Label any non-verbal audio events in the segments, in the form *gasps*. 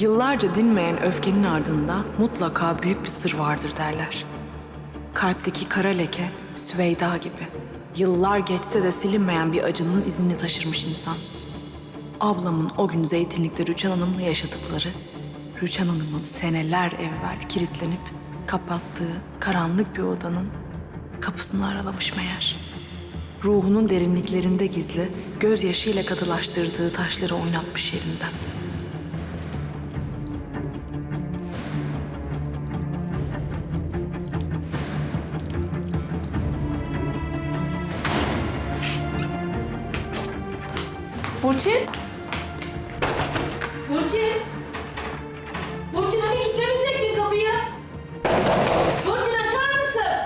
Yıllarca dinmeyen öfkenin ardında mutlaka büyük bir sır vardır derler. Kalpteki kara leke Süveyda gibi. Yıllar geçse de silinmeyen bir acının izini taşırmış insan. Ablamın o gün zeytinlikte Rüçhan Hanım'la yaşadıkları, Rüçhan Hanım'ın seneler evvel kilitlenip kapattığı karanlık bir odanın kapısını aralamış meğer. Ruhunun derinliklerinde gizli, gözyaşıyla katılaştırdığı taşları oynatmış yerinden. Burçin? Burçin? Burçin hani kilitlemeyecektin kapıyı? Burçin açar mısın?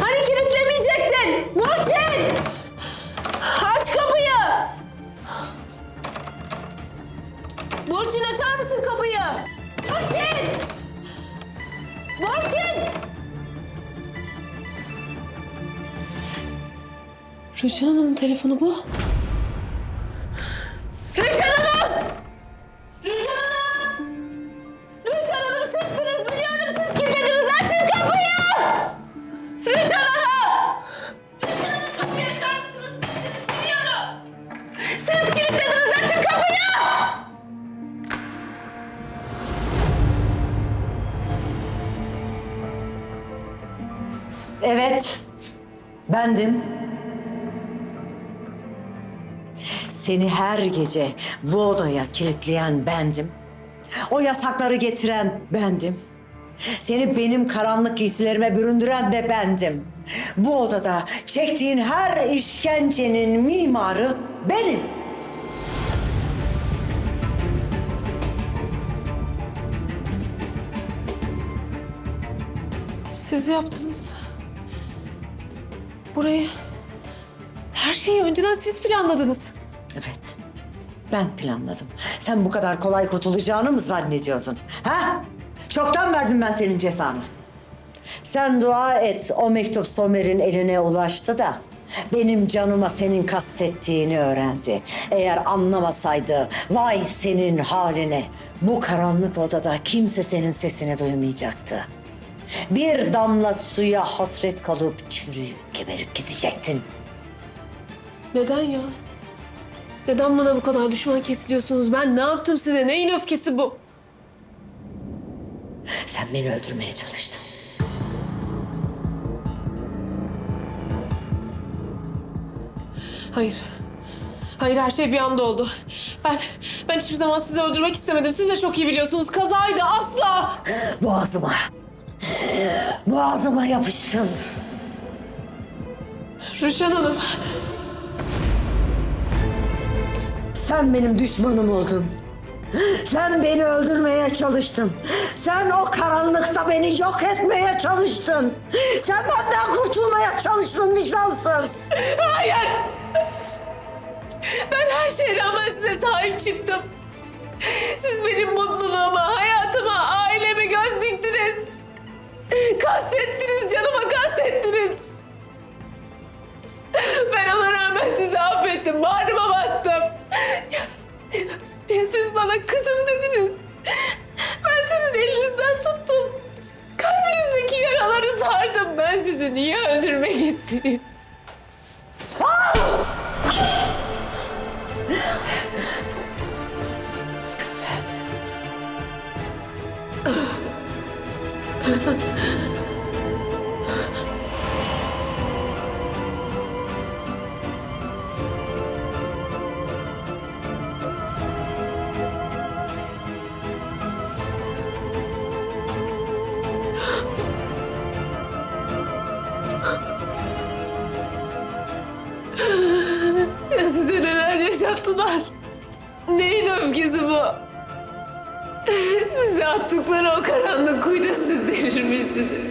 Hani kilitlemeyecektin? Burçin! Aç kapıyı! Burçin açar mısın kapıyı? Burçin! Burçin! Rüçhan Hanım'ın telefonu bu. Evet, bendim. Seni her gece bu odaya kilitleyen bendim. O yasakları getiren bendim. Seni benim karanlık giysilerime büründüren de bendim. Bu odada çektiğin her işkencenin mimarı benim. Siz yaptınız. Burayı... Her şeyi önceden siz planladınız. Evet, ben planladım. Sen bu kadar kolay kurtulacağını mı zannediyordun? Ha? Çoktan verdim ben senin cezanı. Sen dua et o mektup Somer'in eline ulaştı da benim canıma senin kastettiğini öğrendi. Eğer anlamasaydı vay senin haline. Bu karanlık odada kimse senin sesini duymayacaktı. Bir damla suya hasret kalıp çürüyüp geberip gidecektin. Neden ya? Neden bana bu kadar düşman kesiliyorsunuz? Ben ne yaptım size? Neyin öfkesi bu? Sen beni öldürmeye çalıştın. Hayır. Hayır her şey bir anda oldu. Ben ben hiçbir zaman sizi öldürmek istemedim. Siz de çok iyi biliyorsunuz. Kazaydı asla. *gasps* Boğazıma. Boğazıma yapıştın. Rüşen Hanım. Sen benim düşmanım oldun. Sen beni öldürmeye çalıştın. Sen o karanlıkta beni yok etmeye çalıştın. Sen benden kurtulmaya çalıştın vicdansız. Hayır. Ben her şeye rağmen size sahip çıktım. Siz benim mutluluğuma, hayatıma, seni. Ugh. Ah! İsteyeyim? attılar. Neyin öfkesi bu? Size attıkları o karanlık kuyuda siz delirmişsiniz.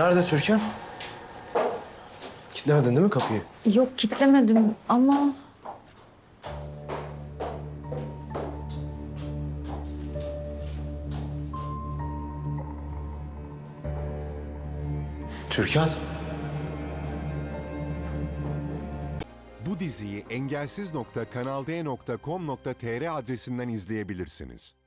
Nerede Türkan? Kitlemedin değil mi kapıyı? Yok kitlemedim ama Türkan? Bu diziyi engelsiz.kanalde.com.tr adresinden izleyebilirsiniz.